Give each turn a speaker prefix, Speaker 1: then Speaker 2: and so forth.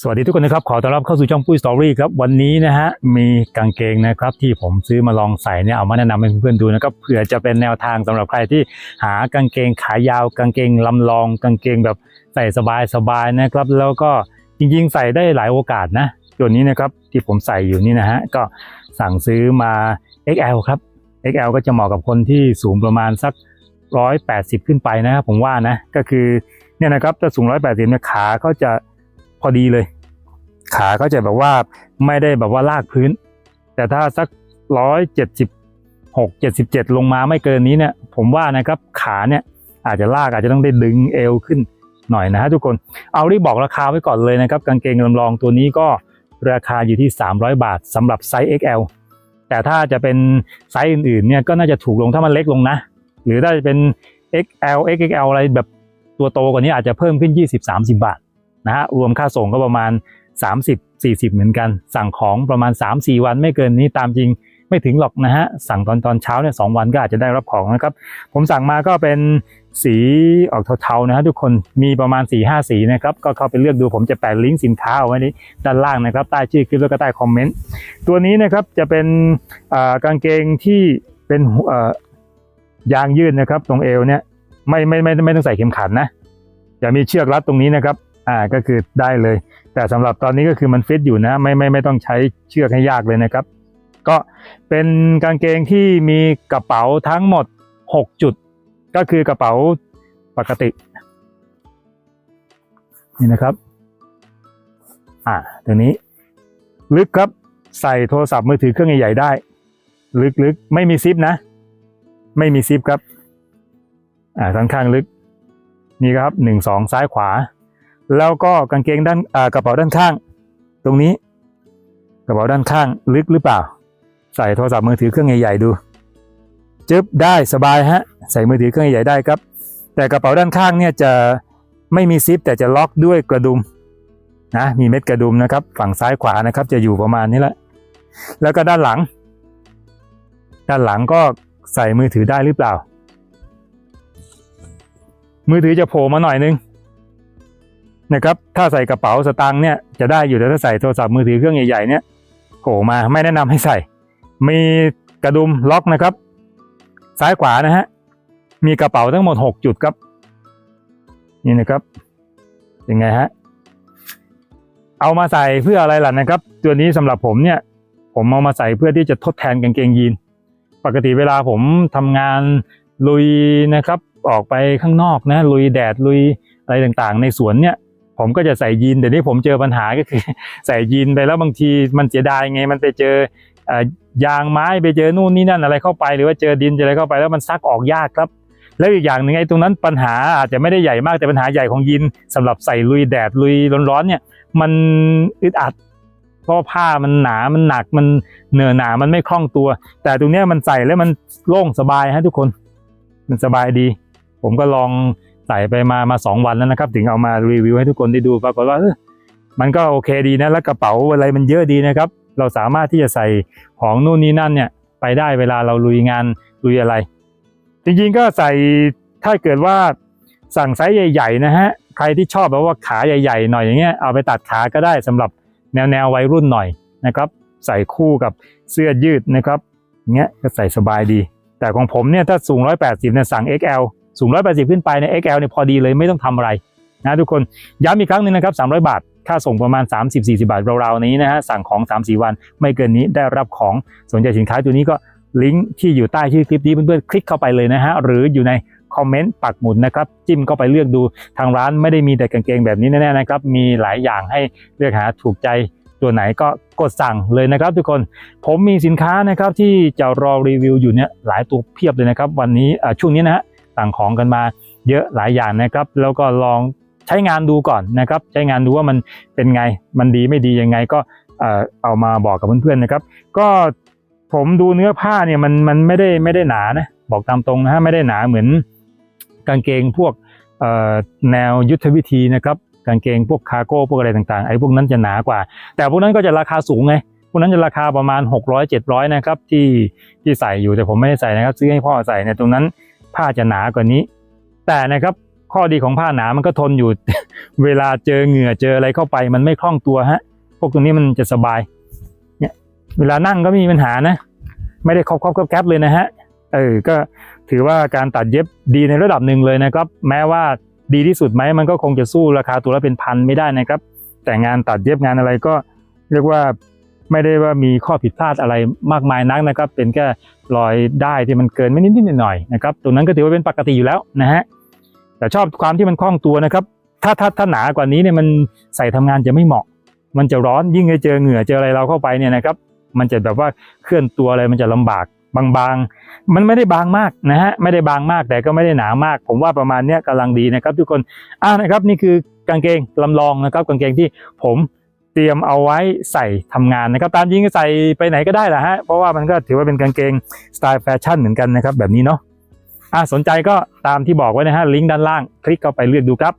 Speaker 1: สวัสดีทุกคนนะครับ ขอต้อนรับเข้าสู่ช่องปุ้ยสตอรี่ครับ วันนี้นะฮะ มีกางเกงนะครับ ที่ผมซื้อมาลองใส่เนี่ย เอามาแนะนำให้เพื่อนๆดูนะครับเผื่อจะเป็นแนวทางสำหรับใครที่หากางเกงขายาว กางเกงลำลอง กางเกงแบบใส่สบายๆนะครับ แล้วก็จริงๆ ใส่ได้หลายโอกาสนะตัวนี้นะครับที่ผมใส่อยู่นี่นะฮะ ก็สั่งซื้อมา XL ครับ XL ก็จะเหมาะกับคนที่สูงประมาณสัก 180 ขึ้นไปนะครับผมว่านะ ก็คือเนี่ยนะครับถ้าสูง 180เนี่ยขาเขาจะพอดีเลย ขาก็จะแบบว่าไม่ได้แบบว่าลากพื้น แต่ถ้าสัก176 77ลงมาไม่เกินนี้เนี่ย ผมว่านะครับขาเนี่ยอาจจะลากอาจจะต้องได้ดึงเอวขึ้นหน่อยนะฮะทุกคน เอารีบบอกราคาไว้ก่อนเลยนะครับ กางเกงลำลองตัวนี้ก็ราคาอยู่ที่ 300 บาทสำหรับไซส์ XL แต่ถ้าจะเป็นไซส์อื่นๆเนี่ยก็น่าจะถูกลงถ้ามันเล็กลงนะ หรือถ้าจะเป็น XL XXL อะไรแบบตัวโตกว่านี้อาจจะเพิ่มขึ้น 20-30 บาทนะฮะรวมค่าส่งก็ประมาณ 30-40 เหมือนกัน สั่งของประมาณ 3-4 วันไม่เกินนี้ตามจริงไม่ถึงหรอกนะฮะ สั่งตอนตอนเช้าเนี่ยสวันก็อาจจะได้รับของนะครับ ผมสั่งมาก็เป็นสีออกเทาๆนะฮะทุกคนมีประมาณ4-5สีนะครับ ก็เข้าไปเลือกดูผมจะแปะลิงก์สินค้าเอาไว้นี้ด้านล่างนะครับ ใต้ชื่อคลิปแล้วก็ใต้คอมเมนต์ตัวนี้นะครับจะเป็นอ่ากางเกงที่เป็นเอ่อยางยืดนะครับ ตรงเอวเนี่ยไม่ไม่ไม่ไม่ต้องใส่เข็มขัดนะจะมีเชือกรัดตรงนี้นะครับอ่าก็คือได้เลย แต่สำหรับตอนนี้ก็คือมันฟิตอยู่นะไม่ไม่ไม่ต้องใช้เชือกให้ยากเลยนะครับ ก็เป็นกางเกงที่มีกระเป๋าทั้งหมด 6 จุด ก็คือกระเป๋าปกติ นี่นะครับ อ่าตัวนี้ ลึกครับใส่โทรศัพท์มือถือเครื่องใหญ่ๆได้ ลึกๆ ไม่มีซิปนะ ไม่มีซิปครับ อ่าข้งข้างลึก นี่ครับหนึ่งสองซ้ายขวา แล้วก็กางเกงด้านกระเป๋าด้านข้าง ตรงนี้ กระเป๋าด้านข้างลึกหรือเปล่า ใส่โทรศัพท์มือถือเครื่องใหญ่ๆดูจึ๊บได้สบายฮะ ใส่มือถือเครื่องใหญ่ๆได้ครับ แต่กระเป๋าด้านข้างเนี่ยจะไม่มีซิป แต่จะล็อกด้วยกระดุมนะมีเม็ดกระดุมนะครับ ฝั่งซ้ายขวานะครับ จะอยู่ประมาณนี้แหละ แล้วก็ด้านหลัง ด้านหลังก็ใส่มือถือได้หรือเปล่า มือถือจะโผล่มาหน่อยนึง นะครับถ้าใส่กระเป๋าสตางค์เนี่ยจะได้อยู่แต่ถ้าใส่โทรศัพท์มือถือเครื่องใหญ่ๆเนี่ยโผล่มาไม่แนะนำให้ใส่ มีกระดุมล็อกนะครับ ซ้ายขวานะฮะมีกระเป๋าทั้งหมดหกจุดครับ นี่นะครับยังไงฮะเอามาใส่เพื่ออะไรล่ะนะครับ ตัวนี้สำหรับผมเนี่ยผมเอามาใส่เพื่อที่จะทดแทนกางเกงยีน ปกติเวลาผมทำงานลุยนะครับ ออกไปข้างนอกนะลุยแดดลุยอะไรต่างๆ ในสวนเนี่ย ผมก็จะใส่ยีนแต่นี้ผมเจอปัญหาก็คือ ใส่ยีนไปแล้วบางทีมันเสียดายไงมันไปเจออยางไม้ไปเจอนู่นนี่นั่นอะไรเข้าไป หรือว่าเจอดินเจออะไรเข้าไปแล้วมันซักออกยากครับ แล้วอีกอย่างหนึ่งไอ้ตรงนั้นปัญหาอาจจะไม่ได้ใหญ่มากแต่ปัญหาใหญ่ของยีนสำหรับใส่ลุยแดดลุยร้อนๆเนี่ย มันอึดอัดเพราะผ้ามันหนามันหนักมันเหนื่อยหนามันไม่คล่องตัว แต่ตรงเนี้ยมันใส่แล้วมันโล่งสบายฮะทุกคน มันสบายดี ผมก็ลอง ใส่ไปมามาสองวันแล้วนะครับ ถึงเอามารีวิวให้ทุกคนได้ดูปรากฏว่ามันก็โอเคดีนะแล้วกระเป๋าอะไรมันเยอะดีนะครับ เราสามารถที่จะใส่ของนู่นนี่นั่นเนี่ยไปได้เวลาเราลุยงานลุยอะไร จริงๆก็ใส่ถ้าเกิดว่าสั่งไซส์ใหญ่ๆนะฮะใครที่ชอบแบบว่าขาใหญ่ๆหน่อยอย่างเงี้ยเอาไปตัดขาก็ได้สำหรับแนวแนววัยรุ่นหน่อยนะครับ ใส่คู่กับเสื้อยืดนะครับอย่างเงี้ยก็ใส่สบายดี แต่ของผมเนี่ยถ้าสูง 180เนี่ยสั่ง XL สูง 180 ขึ้นไปใน XL เนี่ยพอดีเลยไม่ต้องทำอะไรนะทุกคนย้ำอีกครั้งหนึ่งนะครับ 300 บาท ค่าส่งประมาณ 30-40 บาทราวๆนี้นะฮะสั่งของ 3-4 วัน ไม่เกินนี้ได้รับของสนใจสินค้าตัวนี้ก็ลิงก์ที่อยู่ใต้ชื่อคลิปนี้เพื่อนๆคลิกเข้าไปเลยนะฮะหรืออยู่ในคอมเมนต์ปักหมุดนะครับจิ้มเข้าไปเลือกดูทางร้านไม่ได้มีแต่กางเกงแบบนี้แน่ๆนะครับมีหลายอย่างให้เลือกหาถูกใจตัวไหนก็กดสั่งเลยนะครับ ทุกคนผมมีสินค้านะครับที่จะรอรีวิวอยู่เนี่ยหลายตัวเพียบเลยนะครับ วันนี้ช่วงนี้นะฮะ สั่งของกันมาเยอะหลายอย่างนะครับ แล้วก็ลองใช้งานดูก่อนนะครับ ใช้งานดูว่ามันเป็นไงมันดีไม่ดียังไงก็เอ่อเอามาบอกกับเพื่อนๆนะครับ ก็ผมดูเนื้อผ้าเนี่ยมันมันไม่ได้ไม่ได้หนานะบอกตามตรงนะฮะไม่ได้หนาเหมือนกางเกงพวกแนวยุทธวิธีนะครับกางเกงพวกคาร์โก้พวกอะไรต่างๆไอ้พวกนั้นจะหนากว่า แต่พวกนั้นก็จะราคาสูงไงพวกนั้นจะราคาประมาณ 600 700นะครับที่ที่ใส่อยู่แต่ผมไม่ได้ใส่นะครับ ซื้อให้พ่อใส่เนี่ยตรงนั้น ผ้าจะหนากว่านี้ แต่นะครับข้อดีของผ้าหนามันก็ทนอยู่ เวลาเจอเหงื่อเจออะไรเข้าไป มันไม่คล่องตัวฮะ พวกตรงนี้มันจะสบาย เนี่ย เวลานั่งก็ไม่มีปัญหานะ ไม่ได้ครอบครอบแก๊บเลยนะฮะ เออ ก็ถือว่าการตัดเย็บดีในระดับหนึ่งเลยนะครับ แม้ว่าดีที่สุดไหมมันก็คงจะสู้ราคาตัวละเป็นพันไม่ได้นะครับ แต่งานตัดเย็บงานอะไรก็เรียกว่า ไม่ได้ว่ามีข้อผิดพลาดอะไรมากมายนักนะครับ เป็นแค่รอยได้ที่มันเกินไม่นิดๆหน่อยๆนะครับตรงนั้นก็ถือว่าเป็นปกติอยู่แล้วนะฮะแต่ชอบความที่มันคล่องตัวนะครับ ถ้าถ้าถ้าหนากว่านี้เนี่ยมันใส่ทำงานจะไม่เหมาะ มันจะร้อนยิ่งไปเจอเหงื่อเจออะไรเราเข้าไปเนี่ยนะครับ มันจะแบบว่าเคลื่อนตัวอะไรมันจะลำบากบางๆ มันไม่ได้บางมากนะฮะไม่ได้บางมากแต่ก็ไม่ได้หนามาก ผมว่าประมาณเนี้ยกำลังดีนะครับ ทุกคนอ่านะครับนี่คือกางเกงลำลองนะครับ กางเกงที่ผม เตรียมเอาไว้ใส่ทำงานนะครับ ตามยิงใส่ไปไหนก็ได้แหละฮะ เพราะว่ามันก็ถือว่าเป็นกางเกงสไตล์แฟชั่นเหมือนกันนะครับแบบนี้เนาะอ่าสนใจก็ตามที่บอกไว้นะฮะลิงก์ด้านล่าง คลิกเข้าไปเลือกดูครับ